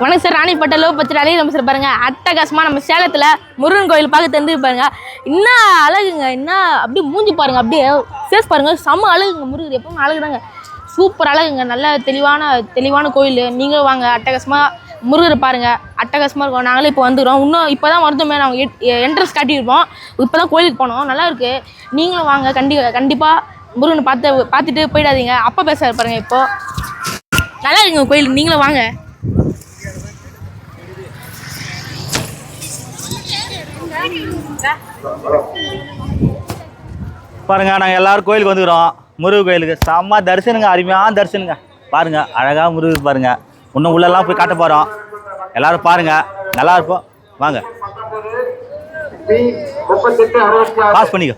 வணக்கம் sir Ranipet low பத்து நம்ம சார் பாருங்க. அட்டகாசமாக நம்ம சேலத்தில் முருகன் கோயில் பார்க்க தந்து பாருங்க. என்ன அழகுங்க என்ன அப்படியே மூஞ்சி பாருங்க அப்படியே ஃபேஸ் பாருங்க. செம்ம அழகுங்க முருகர் எப்பவும் அழகுதாங்க. சூப்பர் அழகுங்க நல்ல தெளிவான தெளிவான கோயில். நீங்களும் வாங்க அட்டகாசமாக முருகர் பாருங்க. அட்டகாசமாக இருக்கும். நாங்களே இப்போ வந்துடுறோம். இன்னும் இப்போ தான் வருதுமே நாங்கள் என்ட்ரன்ஸ் காட்டியிருப்போம் இப்போ தான் கோயிலுக்கு போனோம். நல்லா இருக்கு. நீங்களும் வாங்க கண்டி கண்டிப்பாக முருகனை பார்த்து பார்த்துட்டு போயிடாதீங்க. அப்பா பேச பாருங்க இப்போ. நல்லா இருக்குங்க கோயில். நீங்களும் வாங்க. பாருங்க நாங்கள் எல்லாரும் கோயிலுக்கு வந்துக்கிறோம். முருகு கோயிலுக்கு. செம்ம தரிசனங்க அருமையான தரிசனங்க. பாருங்க அழகா முருகு பாருங்க. இன்னும் உள்ளெல்லாம் போய் காட்ட போகிறோம் எல்லாரும் பாருங்க நல்லா இருப்போம். வாங்க. பாஸ் பண்ணிக்கோ.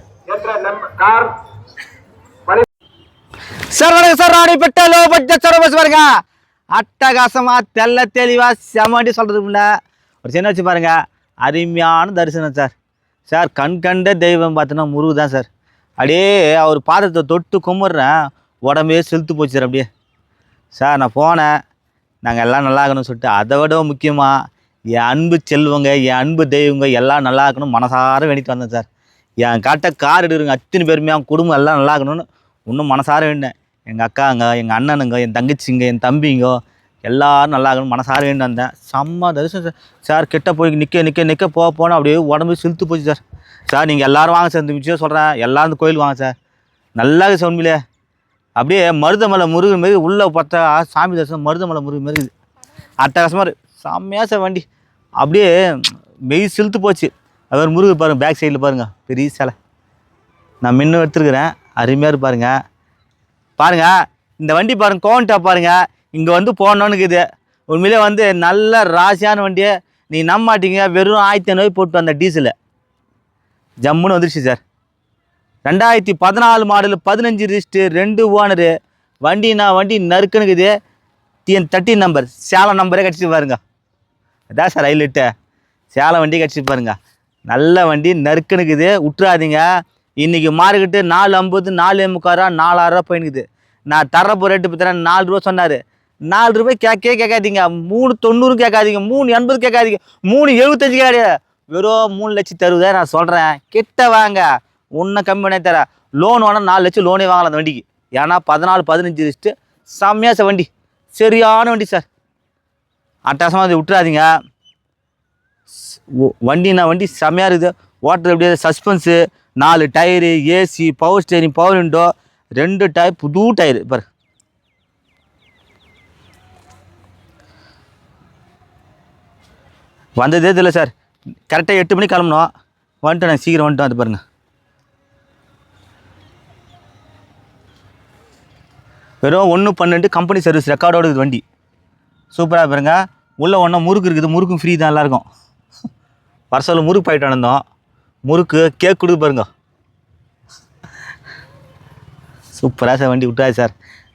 சார் வணக்கம் sir Ranipet low budget sir bus பாருங்க. அட்டகாசமா தெல்ல தெளிவா செமாட்டி சொல்றதுக்கு ஒரு சின்ன வச்சு பாருங்க. அருமையான தரிசனம் சார். சார் கண் கண்ட தெய்வம் பார்த்தோன்னா முருகு தான் சார். அப்படியே அவர் பாதத்தை தொட்டு கும்பிட்றேன். உடம்பே செலுத்து போச்சு சார் அப்படியே. சார் நான் போனேன். நாங்கள் எல்லாம் நல்லா இருக்கணும்னு சொல்லிட்டு அதை விட முக்கியமாக என் அன்பு செல்வங்க என் அன்பு தெய்வங்க எல்லாம் நல்லா இருக்கணும் மனசார வேண்டிட்டு வந்தேன் சார். என் காட்ட கார் எடுருங்க அத்தனை பேருமே குடும்பம் எல்லாம் நல்லா இருக்கணும்னு இன்னும் மனசார வேண்டேன் எங்கள் அக்காங்க எங்கள் அண்ணனுங்க என் தங்கச்சிங்க என் தம்பிங்க எல்லோரும் நல்லா இருக்கணும் மனசார வேண்டி வந்தேன். செம்ம தரிசனம் சார். சார் கிட்ட போய் நிற்க நிற்க நிற்க போக போனால் அப்படியே உடம்பு செலுத்து போச்சு சார். சார் நீங்கள் எல்லோரும் வாங்க சார் இந்த விஷயம் சொல்கிறேன் எல்லாரும் இந்த கோயில் வாங்க சார். நல்லா இருக்குது சார் உண்மையிலே. அப்படியே மருதமலை முருகன் மாரி உள்ளே பார்த்தா சாமி தரிசனம் மருதமலை முருகன் மாரி இருக்குது. அட்டகாசமாக இருக்குது செம்மையாக சார் வண்டி. அப்படியே மெய் செலுத்து போச்சு. அவர் முருகன் பாருங்கள் பேக் சைடில் பாருங்கள் பெரிய சிலை. நான் மின்னும் எடுத்துருக்குறேன். அருமையாக இருப்பாருங்க பாருங்கள் இந்த வண்டி பாருங்கள் கோவன்ட்டா பாருங்கள் இங்கே வந்து போகணுன்னு இருக்குது உண்மையிலே வந்து நல்ல ராசியான வண்டியை நீ நம்ப மாட்டீங்க வெறும் ஆயிரத்தி ஐநூறு போட்டு வந்த டீசலு. ஜம்முன்னு வந்துருச்சு சார். ரெண்டாயிரத்தி பதினாலு மாடல் பதினஞ்சு ரிஸ்ட்டு ரெண்டு ஓனரு. வண்டினா வண்டி நறுக்குனுக்குது டிஎன் தேர்ட்டின் நம்பர் சேலம் நம்பரே கிடச்சி பாருங்க. அதான் சார் ஹைலைட்டு சேலம் வண்டி கிடச்சி பாருங்க. நல்ல வண்டி நறுக்குனுக்குது விட்டுறாதீங்க இன்றைக்கி மார்க்கெட்டு நாலு ஐம்பது நாலு முக்காரா நாலாயிரரூவா போயினுக்குது. நான் தரப்போ ரேட்டு பார்த்தா நாலு ரூபா சொன்னார். நாலு ரூபாய் கேட்கவே கேட்காதீங்க. மூணு தொண்ணூறு கேட்காதீங்க. மூணு எண்பது கேட்காதீங்க. மூணு எழுபத்தஞ்சு கேட்காது வெறும் மூணு லட்சத்தி அறுபதாயிரம் நான் சொல்கிறேன் கிட்ட வாங்க. ஒன்றும் கம்மி பண்ணி தரேன். லோன் வேணால் நாலு லட்சம் லோனே வாங்கலாம் அந்த வண்டிக்கு. ஏன்னா பதினாலு பதினஞ்சு லிஸ்ட்டு செம்மையா சார் வண்டி. சரியான வண்டி சார். அட்டாசமாக அதை விட்டுறாதீங்க. வண்டினா வண்டி செம்மையாக இருக்குது. ஓட்டுறது எப்படியே சஸ்பென்ஸு நாலு tyre AC power steering power window ரெண்டு டயர் புது டயரு. பாரு. வந்ததே தெரியல சார். கரெக்டாக எட்டு மணிக்கு கிளம்பணும் வந்துட்டு நான் சீக்கிரம் வந்துட்டோம் அது பாருங்கள் வெறும் ஒன்று பன்னெண்டு கம்பெனி சர்வீஸ் ரெக்கார்டோடு இருக்குது வண்டி. சூப்பராக பாருங்க. உள்ளே ஒன்றா முறுக்கு இருக்குது. முறுக்கும் ஃப்ரீ தான் எல்லாருக்கும். வருஷத்தில் முறுக்கு போயிட்டு வந்தோம். முறுக்கு கேக் கொடுத்து பாருங்க. சூப்பராக சார் வண்டி விட்டாது சார்.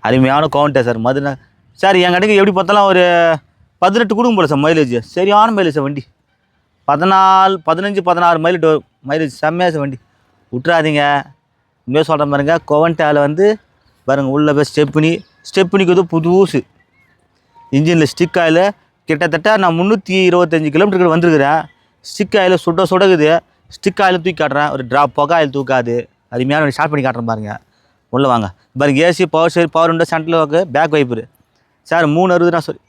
அருமையான கவுண்டர் சார். மதுரை சார் என் கடைக்கு எப்படி பார்த்தாலும் ஒரு பதினெட்டு கொடுக்கும் போல சார் மைலேஜ் சரியான மைலேஜ் சார் வண்டி. பதினாலு பதினஞ்சு பதினாறு மைலேஜ் மைலேஜ் செம்மையாக சார் வண்டி. விட்டுறாதீங்க இன்னும் சொல்கிறேன் பாருங்க கொவன்டாவில் வந்து பாருங்கள் உள்ள போய் ஸ்டெப்னி ஸ்டெப்னிக்கு வந்து புதுசு. இன்ஜினில் ஸ்டிக் ஆயில் கிட்டத்தட்ட நான் முந்நூற்றி இருபத்தஞ்சி கிலோமீட்டர் வந்துருக்கிறேன். ஸ்டிக் ஆயில் சுட சுடகுது. ஸ்டிக் ஆயில் தூக்கி காட்டுறேன். ஒரு ட்ராப் புகை ஆயில் தூக்காது. அருமையான ஸ்டார்ட் பண்ணி காட்டுறேன் பாருங்கள் உள்ளே வாங்க. பாருங்க ஏசி பவர் ஸ்டேர் பவர் உண்டோ சென்ட்ரல் வாக்கு பேக் வைப்பு சார் மூணு அறுபது நான் சொல்லி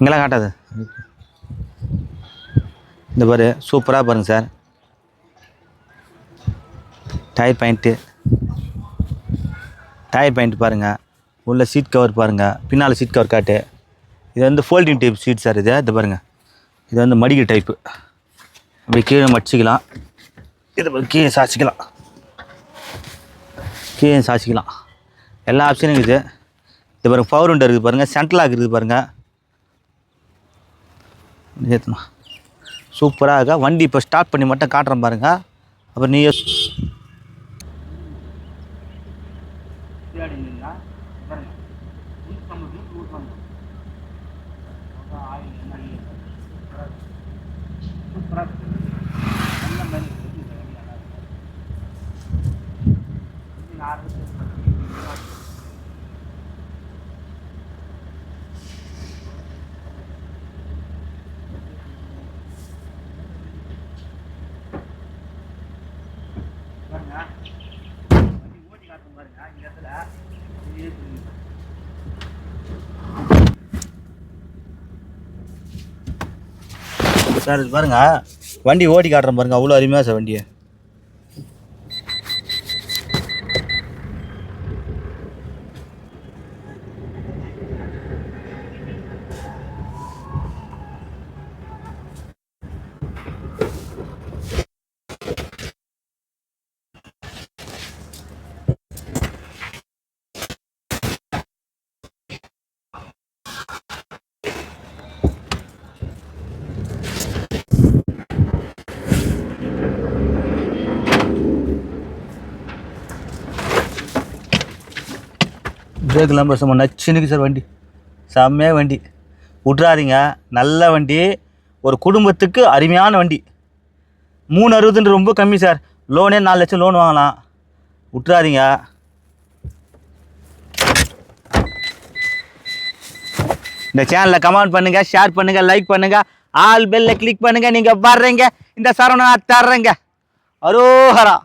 இங்கெல்லாம் காட்டாது. இந்த பாரு சூப்பராக பாருங்க sir. Tyre point tyre point பாருங்கள் உள்ள சீட் கவர் பாருங்கள் பின்னால் சீட் கவர் காட்டு. இது வந்து ஃபோல்டிங் டைப் சீட் சார் இது. இது பாருங்கள் இது வந்து மடிக்க டைப்பு அப்படி கீழே மடிச்சிக்கலாம். இது கீழே சாச்சிக்கலாம் கீழே சாச்சிக்கலாம் எல்லா ஆப்ஷனும் இருக்குது இது. பாருங்கள் பவர் விண்டோ இருக்குது பாருங்கள் சென்ட்ரலாக இருக்குது பாருங்கள் ஏற்றுமா சூப்பராக இருக்கா வண்டி இப்போ ஸ்டார்ட் பண்ணி மட்டும் காட்டுறேன் பாருங்கள் அப்புறம் நீயே சூப்பராக நீ சார் இது பாருங்க. வண்டி ஓட்டி காட்டுறேன் பாருங்க அவ்வளோ அருமையாக சார் வண்டியை. பிரேக்கெலாம் பசங்க நச்சுனுக்கு சார் வண்டி. செம்மையாக வண்டி. விட்றாதீங்க. நல்ல வண்டி. ஒரு குடும்பத்துக்கு அருமையான வண்டி. மூணு அறுபதுன்னு ரொம்ப கம்மி சார். லோனே நாலு லட்சம் லோன் வாங்கலாம். விட்றாதீங்க. இந்த சேனலில் கமெண்ட் பண்ணுங்கள் ஷேர் பண்ணுங்கள் லைக் பண்ணுங்கள் ஆல் பெல்ல கிளிக் பண்ணுங்கள் நீங்கள் வர்றீங்க. இந்த சரவணா தர்றேங்க. அரோஹரா.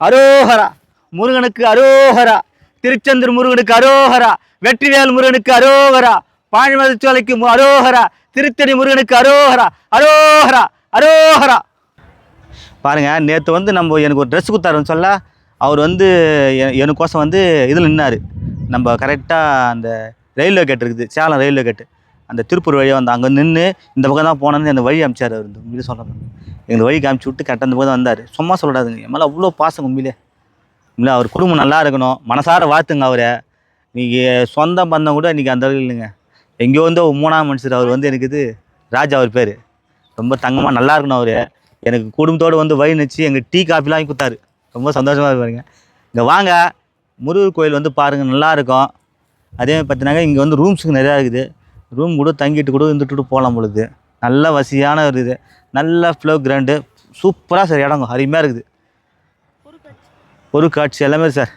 அரோஹரா. முருகனுக்கு அரோஹரா. திருச்செந்தூர் முருகனுக்கு அரோஹரா வெற்றிவேல் முருகனுக்கு அரோகரா பாழ்மதச்சோலைக்கு சோலைக்கு அரோஹரா திருத்தணி முருகனுக்கு அரோஹரா அரோஹரா அரோஹரா பாருங்கள் நேற்று வந்து நம்ம எனக்கு ஒரு ட்ரெஸ் கொடுத்தாருன்னு சொல்ல அவர் வந்து எனக்கோசம் வந்து இதில் நின்னார். நம்ம கரெக்டாக அந்த ரயில்வே கேட் இருக்குது சேலம் ரயில்வே கேட்டு அந்த திருப்பூர் வழியாக வந்து அங்கே நின்று இந்த பக்கம் தான் போனேன்னு அந்த வழி அமிச்சார் அவர் உண்மையிலே சொல்கிறேன் எங்களுக்கு வழி காமிச்சு விட்டு கரெக்டாக அந்த பக்கம் தான் வந்தார். சும்மா சொல்லாதுங்க என் மேலே அவ்வளோ பாசம் உண்மையிலே. இல்லை அவர் குடும்பம் நல்லா இருக்கணும். மனசார வாழ்த்துங்க அவரை. இன்றைக்கி சொந்த பந்தம் கூட இன்றைக்கி அந்த அளவுக்கு இல்லைங்க. எங்கேயோ வந்து மூணாம் மனுஷர் அவர் வந்து எனக்கு இது ராஜா அவர் பேர். ரொம்ப தங்கமாக நல்லா இருக்கணும் அவர். எனக்கு குடும்பத்தோடு வந்து வழி நிச்சு எங்கள் டீ காஃபிலாம் வாங்கி கொடுத்தாரு. ரொம்ப சந்தோஷமாக இருப்பாருங்க இங்கே வாங்க. முருகர் கோயில் வந்து பாருங்கள் நல்லா இருக்கும். அதே மாதிரி பார்த்தீங்கன்னா இங்கே வந்து ரூம்ஸுக்கு நிறையா இருக்குது. ரூம் கூட தங்கிட்டு கூட இருந்துட்டு போகலாம் பொழுது. நல்ல வசதியான ஒரு இது. நல்ல ஃப்ளோ கிரவுண்டு சூப்பராக சரி இடம் அருமையாக இருக்குது. ஒரு காட்சி எல்லாமே சார்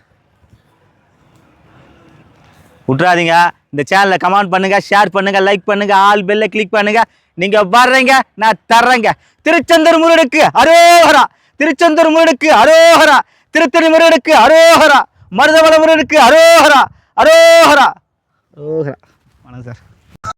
விட்றாதீங்க இந்த சேனலை கமெண்ட் பண்ணுங்க ஷேர் பண்ணுங்கள் லைக் பண்ணுங்கள் ஆல் பெல்லை கிளிக் பண்ணுங்கள் நீங்கள் வர்றீங்க நான் தர்றேங்க. திருச்செந்தூர் முருகனுக்கு அரோஹரா. திருச்செந்தூர் முருகனுக்கு அரோஹரா. திருத்தணி முருகனுக்கு அரோஹரா. மருதவள முருகனுக்கு அரோஹரா. அரோஹரா. அரோஹரா. வணக்கம் சார்